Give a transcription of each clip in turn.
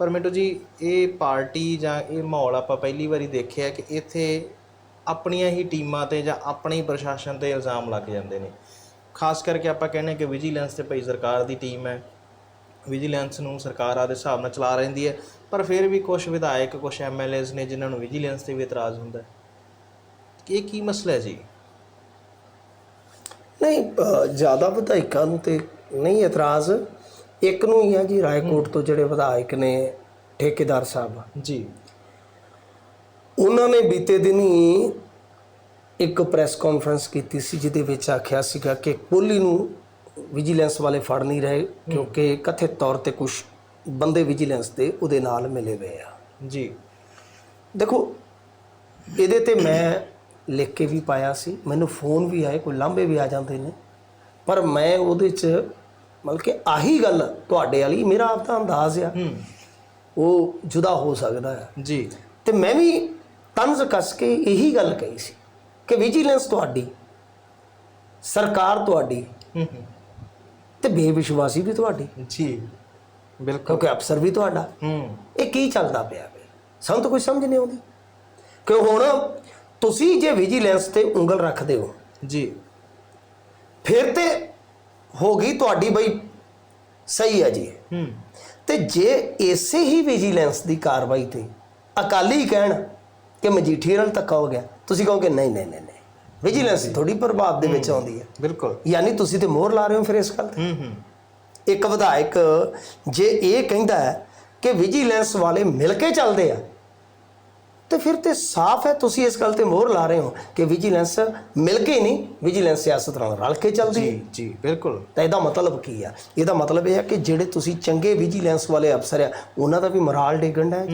ਪਰ ਮਿੰਟੂ ਜੀ, ਇਹ ਪਾਰਟੀ ਜਾਂ ਇਹ ਮਾਹੌਲ ਆਪਾਂ ਪਹਿਲੀ ਵਾਰੀ ਦੇਖਿਆ ਕਿ ਇੱਥੇ ਆਪਣੀਆਂ ਹੀ ਟੀਮਾਂ ਤੇ ਜਾਂ ਆਪਣੇ ਹੀ ਪ੍ਰਸ਼ਾਸਨ ਤੇ ਇਲਜ਼ਾਮ ਲੱਗ ਜਾਂਦੇ ਨੇ। ਖਾਸ ਕਰਕੇ ਆਪਾਂ ਕਹਿੰਦੇ ਕਿ ਵਿਜੀਲੈਂਸ ਤੇ ਭਈ ਸਰਕਾਰ ਦੀ ਟੀਮ ਹੈ। ਵਿਜੀਲੈਂਸ ਨੂੰ ਸਰਕਾਰ ਦੇ ਹਿਸਾਬ ਨਾਲ ਚਲਾ ਰਹਿੰਦੀ ਹੈ, ਪਰ ਫਿਰ ਵੀ ਕੁਝ ਵਿਧਾਇਕ ਕੁਝ ਐਮਐਲਏਜ਼ ਨੇ ਜਿਨ੍ਹਾਂ ਨੂੰ ਵਿਜੀਲੈਂਸ ਤੇ ਵੀ ਇਤਰਾਜ਼ ਹੁੰਦਾ ਹੈ। ਇਹ ਕੀ ਮਸਲਾ ਹੈ ਜੀ? ਨਹੀਂ ਜ਼ਿਆਦਾ ਵਿਧਾਇਕਾਂ ਨੂੰ ਤੇ ਨਹੀਂ ਇਤਰਾਜ਼। ਇੱਕ ਨੂੰ ਹੀ ਆ ਜੀ ਰਾਏਕੋਟ ਤੋਂ ਜਿਹੜੇ ਵਿਧਾਇਕ ਨੇ ਠੇਕੇਦਾਰ ਸਾਹਿਬ। ਜੀ। ਉਹਨਾਂ ਨੇ ਬੀਤੇ ਦਿਨੀ ਇੱਕ ਪ੍ਰੈਸ ਕਾਨਫਰੰਸ ਕੀਤੀ ਸੀ ਜਿਹਦੇ ਵਿੱਚ ਆਖਿਆ ਸੀਗਾ ਕਿ ਕੋਹਲੀ ਨੂੰ ਵਿਜੀਲੈਂਸ ਵਾਲੇ ਫੜ ਨਹੀਂ ਰਹੇ ਕਿਉਂਕਿ ਕਥਿਤ ਤੌਰ ਤੇ ਕੁਝ ਬੰਦੇ ਵਿਜੀਲੈਂਸ ਦੇ ਉਹਦੇ ਨਾਲ ਮਿਲੇ ਹੋਏ ਆ। ਜੀ। ਦੇਖੋ ਇਹਦੇ ਤੇ ਮੈਂ ਲਿਖ ਕੇ ਵੀ ਪਾਇਆ ਸੀ ਮੈਨੂੰ ਫੋਨ ਵੀ ਆਏ ਕੋਈ ਲਾਂਭੇ ਵੀ ਆ ਜਾਂਦੇ ਨੇ ਪਰ ਮੈਂ ਉਹਦੇ ਚ ਮਤਲਬ ਕਿ ਆਹੀ ਗੱਲ ਤੁਹਾਡੇ ਵਾਲੀ ਮੇਰਾ ਆਪ ਦਾ ਅੰਦਾਜ਼ ਆ। ਉਹ ਜੁਦਾ ਹੋ ਸਕਦਾ ਹੈ ਜੀ। ਤੇ ਮੈਂ ਵੀ ਤੰਜ਼ ਕੱਸ ਕੇ ਇਹੀ ਗੱਲ ਕਹੀ ਸੀ ਕਿ ਵਿਜੀਲੈਂਸ ਤੁਹਾਡੀ ਸਰਕਾਰ ਤੁਹਾਡੀ ਤੇ ਬੇਵਿਸ਼ਵਾਸੀ ਵੀ ਤੁਹਾਡੀ। ਜੀ ਬਿਲਕੁਲ। ਕਿਉਂਕਿ ਅਫਸਰ ਵੀ ਤੁਹਾਡਾ। ਹੂੰ। ਇਹ ਕੀ ਚੱਲਦਾ ਪਿਆ ਵੇ? ਸਾਨੂੰ ਤਾਂ ਕੁਝ ਸਮਝ ਨਹੀਂ ਆਉਂਦੀ। ਕਿ ਹੁਣ ਤੁਸੀਂ ਜੇ ਵਿਜੀਲੈਂਸ ਤੇ ਉਂਗਲ ਰੱਖਦੇ ਹੋ ਜੀ। ਫਿਰ ਤੇ ਹੋ ਗਈ ਤੁਹਾਡੀ ਬਈ ਸਹੀ ਹੈ ਜੀ। ਹੂੰ। ਤੇ ਜੇ ਇਸੇ ਹੀ ਵਿਜੀਲੈਂਸ ਦੀ ਕਾਰਵਾਈ ਤੇ ਅਕਾਲੀ ਕਹਿਣ ਕਿ ਮਜੀਠੀਆ ਨਾਲ ਧੱਕਾ ਹੋ ਗਿਆ ਤੁਸੀਂ ਕਹੋਗੇ ਨਹੀਂ ਨਹੀਂ ਨਹੀਂ ਨਹੀਂ। ਵਿਜੀਲੈਂਸ ਥੋੜੀ ਪ੍ਰਭਾਵ ਦੇ ਵਿੱਚ ਆਉਂਦੀ ਹੈ। ਬਿਲਕੁਲ। ਯਾਨੀ ਤੁਸੀਂ ਤੇ ਮੋਹਰ ਲਾ ਰਹੇ ਹੋ ਫਿਰ ਇਸ ਗੱਲ ਤੇ। ਹੂੰ ਹੂੰ। ਇੱਕ ਵਿਧਾਇਕ ਜੇ ਇਹ ਕਹਿੰਦਾ ਹੈ ਕਿ ਵਿਜੀਲੈਂਸ ਵਾਲੇ ਮਿਲ ਕੇ ਚੱਲਦੇ ਆ ਤੇ ਫਿਰ ਤੇ ਸਾਫ਼ ਹੈ ਤੁਸੀਂ ਇਸ ਗੱਲ ਤੇ ਮੋਹਰ ਲਾ ਰਹੇ ਹੋ ਕਿ ਵਿਜੀਲੈਂਸ ਮਿਲ ਕੇ ਨਹੀਂ ਵਿਜੀਲੈਂਸ ਸਿਆਸਤ ਨਾਲ ਰਲ ਕੇ ਚੱਲਦੀ ਜੀ ਜੀ ਬਿਲਕੁਲ। ਤਾਂ ਇਹਦਾ ਮਤਲਬ ਕੀ ਆ? ਇਹਦਾ ਮਤਲਬ ਇਹ ਹੈ ਕਿ ਜਿਹੜੇ ਤੁਸੀਂ ਚੰਗੇ ਵਿਜੀਲੈਂਸ ਵਾਲੇ ਅਫਸਰ ਆ ਉਹਨਾਂ ਦਾ ਵੀ ਮੋਰਾਲ ਡਿੱਗਣ ਦਾ ਹੈ।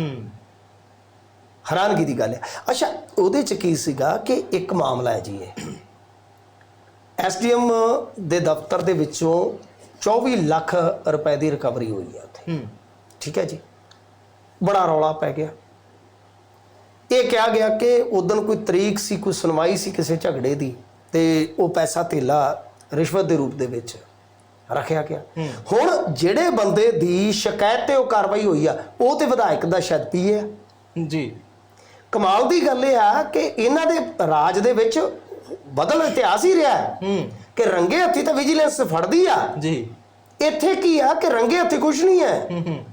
ਹੈਰਾਨਗੀ ਦੀ ਗੱਲ ਹੈ ਅੱਛਾ ਉਹਦੇ ਚ ਕੀ ਸੀਗਾ ਕਿ ਇੱਕ ਮਾਮਲਾ ਹੈ ਜੀ ਇਹ। ਐਸਡੀਐਮ ਦੇ ਦਫ਼ਤਰ ਦੇ ਵਿੱਚੋਂ 24 ਲੱਖ ਰੁਪਏ ਦੀ ਰਿਕਵਰੀ ਹੋਈ ਆ ਉੱਥੇ। ਹੂੰ। ਠੀਕ ਹੈ ਜੀ? ਬੜਾ ਰੌਲਾ ਪੈ ਗਿਆ। ਇਹ ਕਿਹਾ ਗਿਆ ਕਿ ਉਦੋਂ ਕੋਈ ਤਰੀਕ ਸੀ ਕੋਈ ਸੁਣਵਾਈ ਸੀ ਕਿਸੇ ਝਗੜੇ ਦੀ ਤੇ ਉਹ ਪੈਸਾ ਧੇਲਾ ਰਿਸ਼ਵਤ ਦੇ ਰੂਪ ਦੇ ਵਿੱਚ ਰੱਖਿਆ ਗਿਆ। ਹੁਣ ਜਿਹੜੇ ਬੰਦੇ ਦੀ ਸ਼ਿਕਾਇਤ ਤੇ ਉਹ ਕਾਰਵਾਈ ਹੋਈ ਆ ਉਹ ਤੇ ਵਿਧਾਇਕ ਦਾ ਸ਼ਾਇਦ ਪੀਏ ਆ। ਜੀ। ਕਮਾਲ ਦੀ ਗੱਲ ਇਹ ਆ ਕਿ ਇਹਨਾਂ ਦੇ ਰਾਜ ਦੇ ਵਿੱਚ ਬਦਲ ਇਤਿਹਾਸ ਹੀ ਰਿਹਾ। ਹੈ। ਹੂੰ ਕਿ ਰੰਗੇ ਹੱਥੀ ਤਾਂ ਵਿਜੀਲੈਂਸ ਫੜਦੀ ਆ। ਜੀ। ਇੱਥੇ ਕੀ ਆ ਕਿ ਰੰਗੇ ਹੱਥੀ ਕੁਝ ਨਹੀਂ ਹੈ?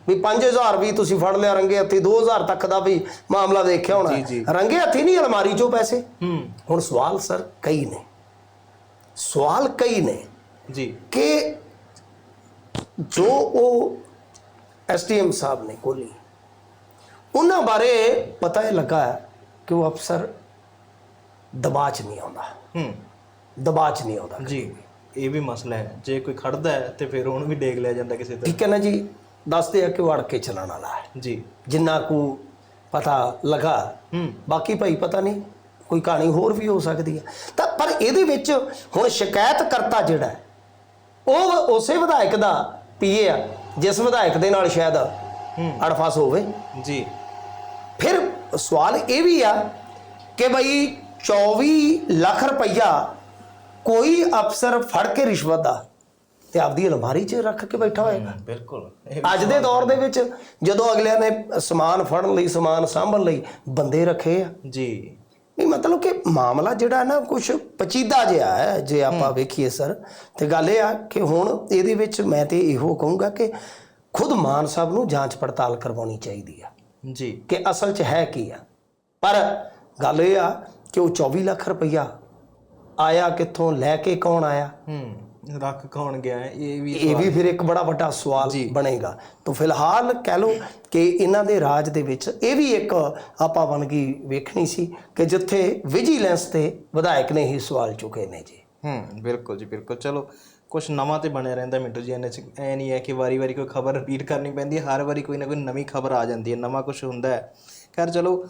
ਵੀ 5000 ਵੀ ਤੁਸੀਂ ਫੜ ਲਿਆ ਰੰਗੇ ਹੱਥੀ 2000 ਤੱਕ ਦਾ ਵੀ ਮਾਮਲਾ ਦੇਖਿਆ ਹੋਣਾ। ਰੰਗੇ ਹੱਥੀ ਨਹੀਂ ਅਲਮਾਰੀ ਚੋਂ ਪੈਸੇ? ਹੂੰ। ਹੁਣ ਸਵਾਲ ਸਰ ਕਈ ਨੇ। ਸਵਾਲ ਕਈ ਨੇ ਜੀ। ਕਿ ਜੋ ਉਹ ਐਸਟੀਐਮ ਸਾਹਿਬ ਨੇ ਕੋਲੀ ਉਹਨਾਂ ਬਾਰੇ ਪਤਾ ਇਹ ਲੱਗਾ ਹੈ ਕਿ ਉਹ ਅਫਸਰ ਦਬਾਅ 'ਚ ਨਹੀਂ ਆਉਂਦਾ। ਹੂੰ। ਦਬਾਅ 'ਚ ਨਹੀਂ ਆਉਂਦਾ। ਜੀ। ਇਹ ਵੀ ਮਸਲਾ ਹੈ। ਜੇ ਕੋਈ ਖੜਦਾ ਹੈ ਤੇ ਫਿਰ ਉਹਨੂੰ ਵੀ ਡੇਗ ਲਿਆ ਜਾਂਦਾ ਕਿਸੇ ਤਰ੍ਹਾਂ। ਠੀਕ ਹੈ ਨਾ ਜੀ? ਦੱਸਦੇ ਆ ਕਿ ਉਹ ਅੜ ਕੇ ਚਲਾਉਣ ਵਾਲਾ ਹੈ। ਜੀ। ਜਿੰਨਾ ਕੁ ਪਤਾ ਲਗਾ। ਹੂੰ। ਬਾਕੀ ਭਾਈ ਪਤਾ ਨਹੀਂ ਕੋਈ ਕਹਾਣੀ ਹੋਰ ਵੀ ਹੋ ਸਕਦੀ ਹੈ। ਤਾਂ ਪਰ ਇਹਦੇ ਵਿੱਚ ਹੁਣ ਸ਼ਿਕਾਇਤ ਕਰਤਾ ਜਿਹੜਾ ਹੈ, ਉਹ ਉਸੇ ਵਿਧਾਇਕ ਦਾ ਪੀਏ ਆ ਜਿਸ ਵਿਧਾਇਕ ਦੇ ਨਾਲ ਸ਼ਾਇਦ ਹੂੰ। ਅੜਫਾਸ ਹੋਵੇ। ਜੀ। ਫਿਰ ਸਵਾਲ ਇਹ ਵੀ ਆ ਕਿ ਭਾਈ 24 ਲੱਖ ਰੁਪਈਆ ਕੋਈ ਅਫਸਰ ਫੜ ਕੇ ਰਿਸ਼ਵਤ ਦਾ ਤੇ ਆਪਦੀ ਅਲਮਾਰੀ 'ਚ ਰੱਖ ਕੇ ਬੈਠਾ ਹੋਏਗਾ। ਬਿਲਕੁਲ। ਅੱਜ ਦੇ ਦੌਰ ਦੇ ਵਿੱਚ ਜਦੋਂ ਅਗਲਿਆਂ ਨੇ ਸਮਾਨ ਫੜਨ ਲਈ ਸਮਾਨ ਸਾਂਭਣ ਲਈ ਬੰਦੇ ਰੱਖੇ ਆ। ਜੀ। ਨਹੀਂ ਮਤਲਬ ਕਿ ਮਾਮਲਾ ਜਿਹੜਾ ਨਾ ਕੁਝ ਪਚੀਦਾ ਜਿਹਾ ਹੈ ਜੇ ਆਪਾਂ ਵੇਖੀਏ ਸਰ। ਤੇ ਗੱਲ ਇਹ ਆ ਕਿ ਹੁਣ ਇਹਦੇ ਵਿੱਚ ਮੈਂ ਤੇ ਇਹੋ ਕਹੂੰਗਾ ਕਿ ਖੁਦ ਮਾਨ ਸਾਹਿਬ ਨੂੰ ਜਾਂਚ ਪੜਤਾਲ ਕਰਵਾਉਣੀ ਚਾਹੀਦੀ ਆ। ਜੀ। ਕਿ ਅਸਲ 'ਚ ਹੈ ਕੀ ਆ। ਪਰ ਗੱਲ ਇਹ ਆ ਕਿ ਉਹ 24 ਲੱਖ ਰੁਪਈਆ ਆਇਆ ਕਿੱਥੋਂ ਲੈ ਕੇ ਕੌਣ ਆਇਆ? ਹੂੰ ਰੱਖ ਕੌਣ ਗਿਆ ਇਹ ਵੀ ਇਹ ਵੀ ਫਿਰ ਇੱਕ ਬੜਾ ਵੱਡਾ ਸਵਾਲ ਬਣੇਗਾ। ਤਾਂ ਫਿਲਹਾਲ ਕਹਿ ਲਓ ਕਿ ਇਹਨਾਂ ਦੇ ਰਾਜ ਦੇ ਵਿੱਚ ਇਹ ਵੀ ਇੱਕ ਆਪਾਂ ਬਣ ਗਈ ਵੇਖਣੀ ਸੀ ਕਿ ਜਿੱਥੇ ਵਿਜੀਲੈਂਸ ਤੇ ਵਿਧਾਇਕ ਨੇ ਹੀ ਸਵਾਲ ਚੁੱਕੇ ਨੇ ਜੀ। ਹੂੰ ਬਿਲਕੁਲ ਜੀ ਬਿਲਕੁਲ। ਚਲੋ ਕੁਝ ਨਵਾਂ ਤੇ ਬਣਿਆ ਰਹਿੰਦਾ ਮਿੰਟੂ ਜੀ ਚ ਐ ਨਹੀਂ ਹੈ ਕਿ ਵਾਰੀ-ਵਾਰੀ ਕੋਈ ਖਬਰ ਰਿਪੀਟ ਕਰਨੀ ਪੈਂਦੀ ਹੈ ਹਰ ਵਾਰੀ ਕੋਈ ਨਾ ਕੋਈ ਨਵੀਂ ਖਬਰ ਆ ਜਾਂਦੀ ਹੈ ਨਵਾਂ ਕੁਝ ਹੁੰਦਾ ਹੈ। ਖੈਰ ਚਲੋ